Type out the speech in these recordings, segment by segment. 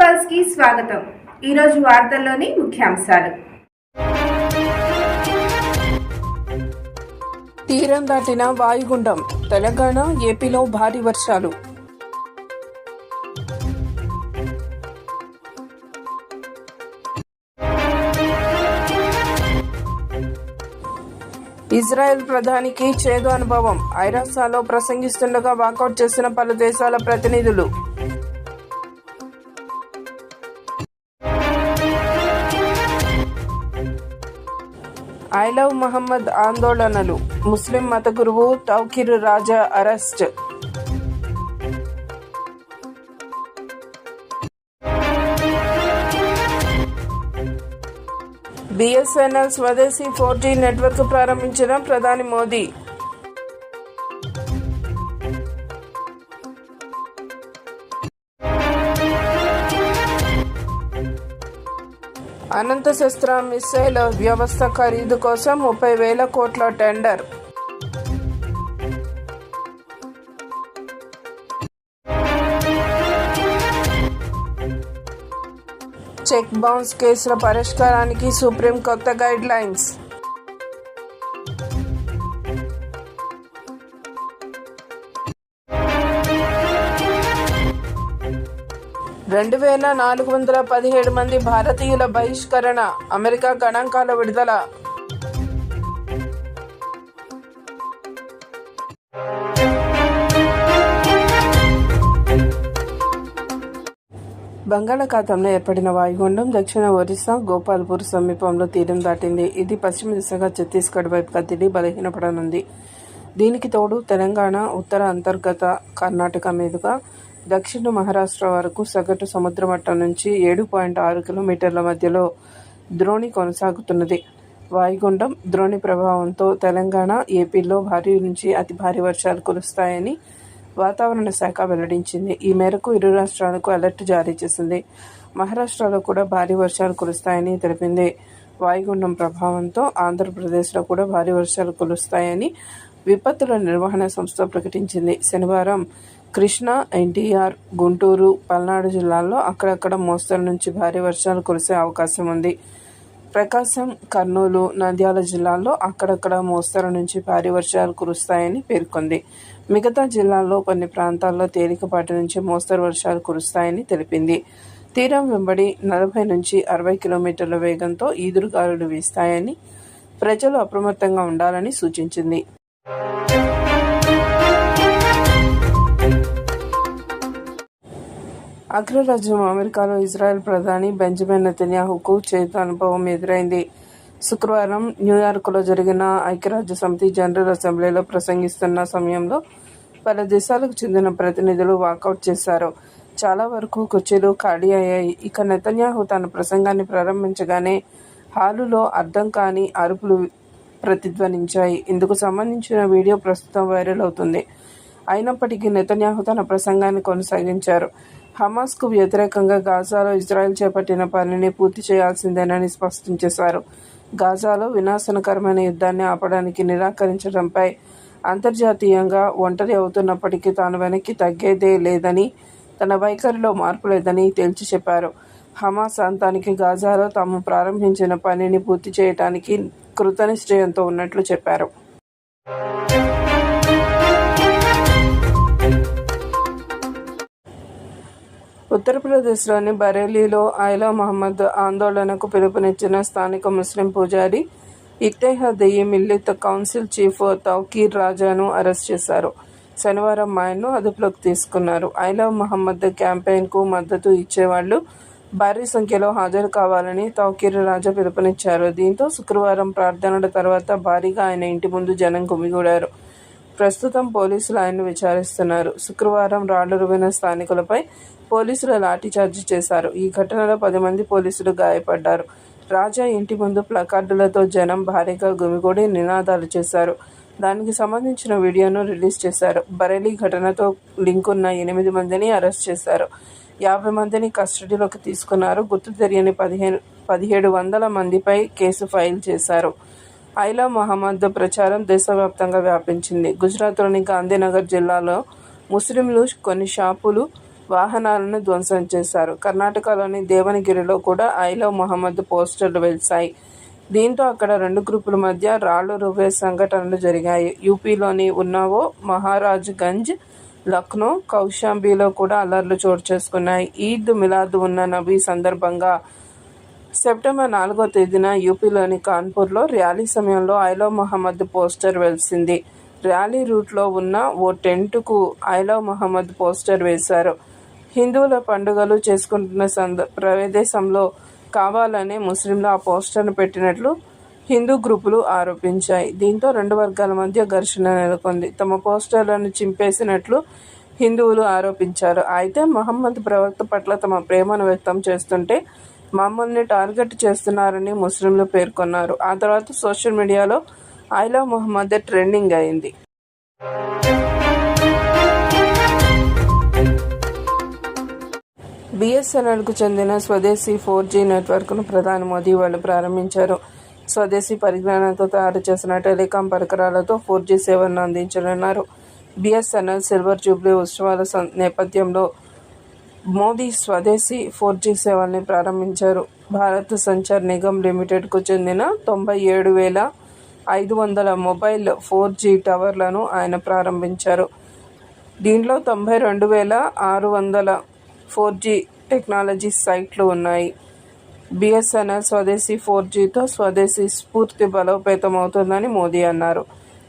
పల్స్కి స్వాగతం. ఈరోజు వార్తల్లోని ముఖ్యాంశాలు. తీరం దాటిన వాయుగుండం తెలంగాణ ఏపీలో భారీ వర్షాలు. ఇజ్రాయెల్ ప్రధానికి చేదు అనుభవం ఐరాసాలో ప్రసంగిస్తుండగా వాకౌట్ చేసిన పలు దేశాల ప్రతినిధులు. ఐ లవ్ మహమ్మద్ ఆందోళనలు. ముస్లిం మత గురువు తౌకిర్ రాజా అరెస్ట్. బిఎస్ఎన్ఎల్ స్వదేశీ ఫోర్ జీ నెట్వర్క్ ప్రారంభించిన ప్రధాని మోదీ. అనంత శస్త్ర మిస్సైల్ వ్యవస్థ ఖరీదు కోసం ముప్పై వేల కోట్ల టెండర్. చెక్ బౌన్స్ కేసుల పరిష్కారానికి సుప్రీం కొత్త గైడ్ లైన్స్ రెండు వేల నాలుగు వందల పదిహేడు మంది భారతీయుల బహిష్కరణ అమెరికా గణాంకాల విడుదల. బంగాళాఖాతంలో ఏర్పడిన వాయుగుండం దక్షిణ ఒరిస్సా గోపాల్పూర్ సమీపంలో తీరం దాటింది. ఇది పశ్చిమ దిశగా ఛత్తీస్గఢ్ వైపు కదిలి బలహీనపడనుంది. దీనికి తోడు తెలంగాణ ఉత్తర అంతర్గత కర్ణాటక మీదుగా దక్షిణ మహారాష్ట్ర వరకు సగటు సముద్ర మట్టం నుంచి ఏడు పాయింట్ ఆరు కిలోమీటర్ల మధ్యలో ద్రోణి కొనసాగుతున్నది. వాయుగుండం ద్రోణి ప్రభావంతో తెలంగాణ ఏపీలో భారీ నుంచి అతి భారీ వర్షాలు కురుస్తాయని వాతావరణ శాఖ వెల్లడించింది. ఈ మేరకు ఇరు రాష్ట్రాలకు అలర్ట్ జారీ చేసింది. మహారాష్ట్రలో కూడా భారీ వర్షాలు కురుస్తాయని తెలిపింది. వాయుగుండం ప్రభావంతో ఆంధ్రప్రదేశ్లో కూడా భారీ వర్షాలు కురుస్తాయని విపత్తుల నిర్వహణ సంస్థ ప్రకటించింది. శనివారం కృష్ణా ఎన్టీఆర్ గుంటూరు పల్నాడు జిల్లాల్లో అక్కడక్కడ మోస్తరు నుంచి భారీ వర్షాలు కురిసే అవకాశం ఉంది. ప్రకాశం కర్నూలు నంద్యాల జిల్లాల్లో అక్కడక్కడ మోస్తరు నుంచి భారీ వర్షాలు కురుస్తాయని పేర్కొంది. మిగతా జిల్లాల్లో కొన్ని ప్రాంతాల్లో తేలికపాటి నుంచి మోస్తరు వర్షాలు కురుస్తాయని తెలిపింది. తీరం వెంబడి నలభై నుంచి అరవై కిలోమీటర్ల వేగంతో ఈదురుగాలులు వీస్తాయని ప్రజలు అప్రమత్తంగా ఉండాలని సూచించింది. అగ్రరాజ్యం అమెరికాలో ఇజ్రాయెల్ ప్రధాని బెంజమిన్ నెతన్యాహుకు చేతు అనుభవం ఎదురైంది. శుక్రవారం న్యూయార్క్లో జరిగిన ఐక్యరాజ్య సమితి జనరల్ అసెంబ్లీలో ప్రసంగిస్తున్న సమయంలో పలు దేశాలకు చెందిన ప్రతినిధులు వాకౌట్ చేశారు. చాలా వరకు కుర్చీలు ఖాళీ అయ్యాయి. ఇక నెతన్యాహు తన ప్రసంగాన్ని ప్రారంభించగానే హాలులో అర్థం కాని అరుపులు ప్రతిధ్వనించాయి. ఇందుకు సంబంధించిన వీడియో ప్రస్తుతం వైరల్ అవుతుంది. అయినప్పటికీ నెతన్యాహు తన ప్రసంగాన్ని కొనసాగించారు. హమాస్కు వ్యతిరేకంగా గాజాలో ఇజ్రాయెల్ చేపట్టిన పనిని పూర్తి చేయాల్సిందేనని స్పష్టం చేశారు. గాజాలో వినాశనకరమైన యుద్ధాన్ని ఆపడానికి నిరాకరించడంపై అంతర్జాతీయంగా ఒంటరి అవుతున్నప్పటికీ తాను వెనక్కి తగ్గేదే లేదని తన వైఖరిలో మార్పు లేదని తేల్చి చెప్పారు. హమాస్ అంతానికి గాజాలో తాము ప్రారంభించిన పనిని పూర్తి చేయడానికి కృతనిశ్చయంతో ఉన్నట్లు చెప్పారు. ఉత్తరప్రదేశ్లోని బరేలీలో ఐలా మహమ్మద్ ఆందోళనకు పిలుపునిచ్చిన స్థానిక ముస్లిం పూజారి ఇత్తెహాదీ మిల్లిత్ కౌన్సిల్ చీఫ్ తౌకీర్ రాజాను అరెస్ట్ చేశారు. శనివారం ఆయన్ను అదుపులోకి తీసుకున్నారు. ఐలా మహమ్మద్ క్యాంపెయిన్కు మద్దతు ఇచ్చేవాళ్ళు భారీ సంఖ్యలో హాజరు కావాలని తౌకీర్ రాజా పిలుపునిచ్చారు. దీంతో శుక్రవారం ప్రార్థనల తర్వాత భారీగా ఆయన ఇంటి ముందు జనం గుమిగూడారు. ప్రస్తుతం పోలీసులు ఆయన్ను విచారిస్తున్నారు. శుక్రవారం రాళ్ళు రువిన స్థానికులపై పోలీసులు లాఠీచార్జి చేశారు. ఈ ఘటనలో పది మంది పోలీసులు గాయపడ్డారు. రాజా ఇంటి ముందు ప్లకార్డులతో జనం భారీగా గుమిగూడి నినాదాలు చేశారు. దానికి సంబంధించిన వీడియోను రిలీజ్ చేశారు. బరేలీ ఘటనతో లింక్ ఉన్న ఎనిమిది మందిని అరెస్ట్ చేశారు. యాభై మందిని కస్టడీలోకి తీసుకున్నారు. గుర్తు తెలియని పదిహేను పదిహేడు వందల మందిపై కేసు ఫైల్ చేశారు. ఐలా మహమ్మద్ ప్రచారం దేశవ్యాప్తంగా వ్యాపించింది. గుజరాత్లోని గాంధీనగర్ జిల్లాలో ముస్లింలు కొన్ని షాపులు వాహనాలను ధ్వంసం చేశారు. కర్ణాటకలోని దేవనగిరిలో కూడా ఐ లవ్ మహమ్మద్ పోస్టర్లు వెలిశాయి. దీంతో అక్కడ రెండు గ్రూపుల మధ్య రాళ్ళు రువే సంఘటనలు జరిగాయి. యూపీలోని ఉన్నావో మహారాజ్ గంజ్ లక్నో కౌశాంబీలో కూడా అల్లర్లు చోటు చేసుకున్నాయి. ఈద్ మిలాద్ ఉన్న నబీ సందర్భంగా సెప్టెంబర్ నాలుగో తేదీన యూపీలోని కాన్పూర్లో ర్యాలీ సమయంలో ఐలో మహమ్మద్ పోస్టర్ వెలిసింది. ర్యాలీ రూట్లో ఉన్న ఓ టెంటుకు ఐలో మహమ్మద్ పోస్టర్ వేశారు. హిందువుల పండుగలు చేసుకుంటున్న సంద ప్రదేశంలో కావాలనే ముస్లింలు ఆ పోస్టర్ను పెట్టినట్లు హిందూ గ్రూపులు ఆరోపించాయి. దీంతో రెండు వర్గాల మధ్య ఘర్షణ నెలకొంది. తమ పోస్టర్లను చింపేసినట్లు హిందువులు ఆరోపించారు. అయితే మహమ్మద్ ప్రవక్త పట్ల తమ ప్రేమను వ్యక్తం చేస్తుంటే మమ్మల్ని టార్గెట్ చేస్తున్నారని ముస్లింలు పేర్కొన్నారు. ఆ తర్వాత సోషల్ మీడియాలో ఐ లవ్ మొహమ్మద్ ట్రెండింగ్ అయింది. బిఎస్ఎన్ఎల్కు చెందిన స్వదేశీ ఫోర్ జీ నెట్వర్క్ను ప్రధాని మోదీ వాళ్ళు ప్రారంభించారు. స్వదేశీ పరిజ్ఞానంతో తయారు చేసిన టెలికాం పరికరాలతో ఫోర్ జీ సేవలను అందించనున్నారు. బిఎస్ఎన్ఎల్ సిల్వర్ జూబ్లీ ఉత్సవాల నేపథ్యంలో మోదీ స్వదేశీ ఫోర్ జీ సేవల్ని ప్రారంభించారు. భారత్ సంచార్ నిగమ్ లిమిటెడ్కు చెందిన తొంభై ఏడు వేల ఐదు వందల మొబైల్ ఫోర్ జీ టవర్లను ఆయన ప్రారంభించారు. దీంట్లో తొంభై రెండు వేల ఆరు వందల ఫోర్ జీ టెక్నాలజీ సైట్లు ఉన్నాయి. బిఎస్ఎన్ఎల్ స్వదేశీ ఫోర్ జీతో స్వదేశీ స్ఫూర్తి బలోపేతం అవుతుందని మోదీ అన్నారు.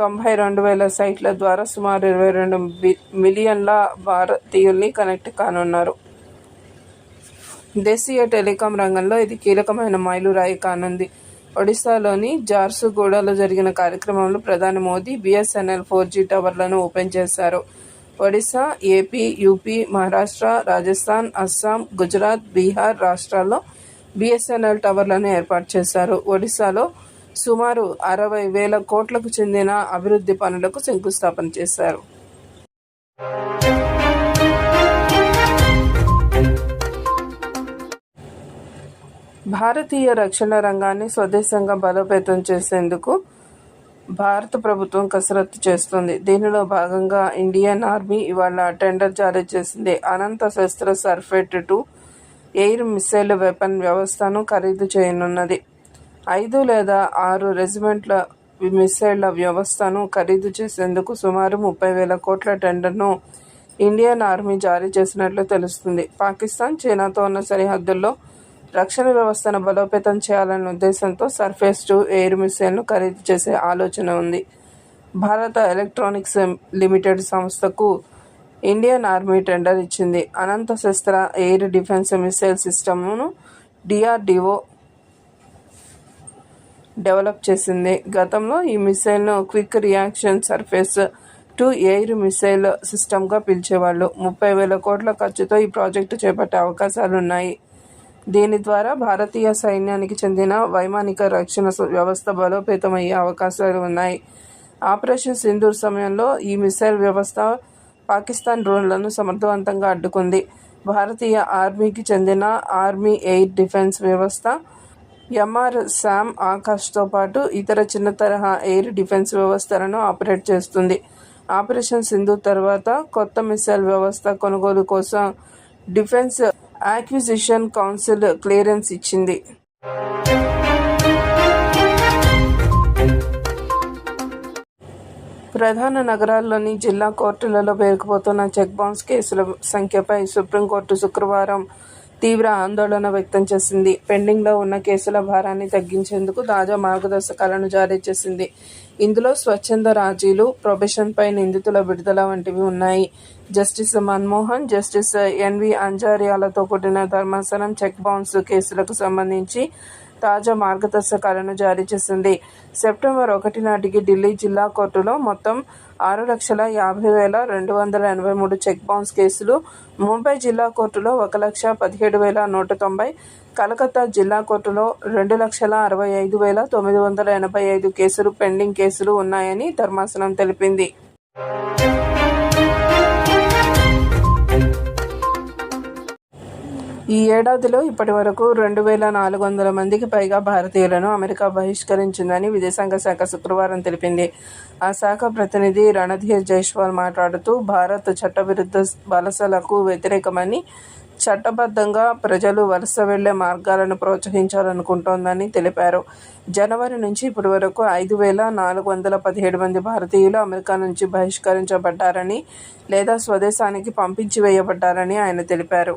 తొంభై రెండు వేల సైట్ల ద్వారా సుమారు ఇరవై రెండు మిలియన్ల భారతీయుల్ని కనెక్ట్ కానున్నారు. దేశీయ టెలికాం రంగంలో ఇది కీలకమైన మైలురాయి కానుంది. ఒడిశాలోని జార్సుగూడలో జరిగిన కార్యక్రమంలో ప్రధాని మోదీ బిఎస్ఎన్ఎల్ ఫోర్ జీ టవర్లను ఓపెన్ చేశారు. ఒడిశా ఏపీ యూపీ మహారాష్ట్ర రాజస్థాన్ అస్సాం గుజరాత్ బీహార్ రాష్ట్రాల్లో బిఎస్ఎన్ఎల్ టవర్లను ఏర్పాటు చేశారు. ఒడిశాలో సుమారు అరవై వేల కోట్లకు చెందిన అభివృద్ధి పనులకు శంకుస్థాపన చేశారు. భారతీయ రక్షణ రంగాన్ని స్వదేశంగా బలోపేతం చేసేందుకు భారత ప్రభుత్వం కసరత్తు చేస్తుంది. దీనిలో భాగంగా ఇండియన్ ఆర్మీ ఇవాళ టెండర్ జారీ చేసింది. Anant Shastra surface to air missile weapon వ్యవస్థను ఖరీదు చేయనున్నది. ఐదు లేదా ఆరు రెజిమెంట్ల మిసైళ్ళ వ్యవస్థను ఖరీదు చేసేందుకు సుమారు ముప్పై వేల కోట్ల టెండర్ను ఇండియన్ ఆర్మీ జారీ చేసినట్లు తెలుస్తుంది. పాకిస్తాన్ చైనాతో ఉన్న సరిహద్దుల్లో రక్షణ వ్యవస్థను బలోపేతం చేయాలనే ఉద్దేశంతో సర్ఫేస్ టు ఎయిర్ మిసైల్ను ఖరీదు చేసే ఆలోచన ఉంది. భారత ఎలక్ట్రానిక్స్ లిమిటెడ్ సంస్థకు ఇండియన్ ఆర్మీ టెండర్ ఇచ్చింది. Anant Shastra air defence missile సిస్టమ్ను డిఆర్డిఓ డెవలప్ చేసింది. గతంలో ఈ మిసైల్ను quick reaction surface to air missile సిస్టమ్గా పిలిచేవాళ్ళు. ముప్పై వేల కోట్ల ఖర్చుతో ఈ ప్రాజెక్టు చేపట్టే అవకాశాలున్నాయి. దీని ద్వారా భారతీయ సైన్యానికి చెందిన వైమానిక రక్షణ వ్యవస్థ బలోపేతమయ్యే అవకాశాలు ఉన్నాయి. ఆపరేషన్ సింధూర్ సమయంలో ఈ మిసైల్ వ్యవస్థ పాకిస్తాన్ డ్రోన్లను సమర్థవంతంగా అడ్డుకుంది. భారతీయ ఆర్మీకి చెందిన ఆర్మీ ఎయిర్ డిఫెన్స్ వ్యవస్థ ఎంఆర్ శామ్ ఆకాష్తో పాటు ఇతర చిన్న తరహా ఎయిర్ డిఫెన్స్ వ్యవస్థలను ఆపరేట్ చేస్తుంది. ఆపరేషన్ సింధు తర్వాత కొత్త మిసైల్ వ్యవస్థ కొనుగోలు కోసం డిఫెన్స్ యాక్విజిషన్ కౌన్సిల్ క్లియరెన్స్ ఇచ్చింది. ప్రధాన నగరాల్లోని జిల్లా కోర్టులలో పేరుకుపోతున్న చెక్ బౌన్స్ కేసుల సంఖ్యపై సుప్రీంకోర్టు శుక్రవారం తీవ్ర ఆందోళన వ్యక్తం చేసింది. పెండింగ్లో ఉన్న కేసుల భారాన్ని తగ్గించేందుకు తాజా మార్గదర్శకాలను జారీ చేసింది. ఇందులో స్వచ్ఛంద రాజీలు ప్రొబేషన్పై నిందితుల విడుదల వంటివి ఉన్నాయి. జస్టిస్ మన్మోహన్ జస్టిస్ ఎన్వి అంజారియాలతో కూడిన ధర్మాసనం చెక్ బౌన్స్ కేసులకు సంబంధించి తాజా మార్గదర్శకాలను జారీ చేసింది. సెప్టెంబర్ ఒకటి నాటికి ఢిల్లీ జిల్లా కోర్టులో మొత్తం ఆరు లక్షల యాభై వేల రెండు వందల ఎనభై మూడు చెక్ బౌన్స్ కేసులు ముంబై జిల్లా కోర్టులో ఒక లక్ష పదిహేడు వేల నూట తొంభై కలకత్తా జిల్లా కోర్టులో రెండు లక్షల అరవై ఐదు వేల తొమ్మిది వందల ఎనభై ఐదు కేసులు పెండింగ్ కేసులు ఉన్నాయని ధర్మాసనం తెలిపింది. ఈ ఏడాదిలో ఇప్పటి వరకు రెండు వేల నాలుగు వందల మందికి పైగా భారతీయులను అమెరికా బహిష్కరించిందని విదేశాంగ శాఖ శుక్రవారం తెలిపింది. ఆ శాఖ ప్రతినిధి రణధీర్ జైస్వాల్ మాట్లాడుతూ భారత్ చట్టవిరుద్ధ వలసలకు వ్యతిరేకమని చట్టబద్ధంగా ప్రజలు వలస వెళ్ళే మార్గాలను ప్రోత్సహించాలనుకుంటోందని తెలిపారు. జనవరి నుంచి ఇప్పటి వరకు ఐదు వేల నాలుగు వందల పదిహేడు మంది భారతీయులు అమెరికా నుంచి బహిష్కరించబడ్డారని లేదా స్వదేశానికి పంపించి వేయబడ్డారని ఆయన తెలిపారు.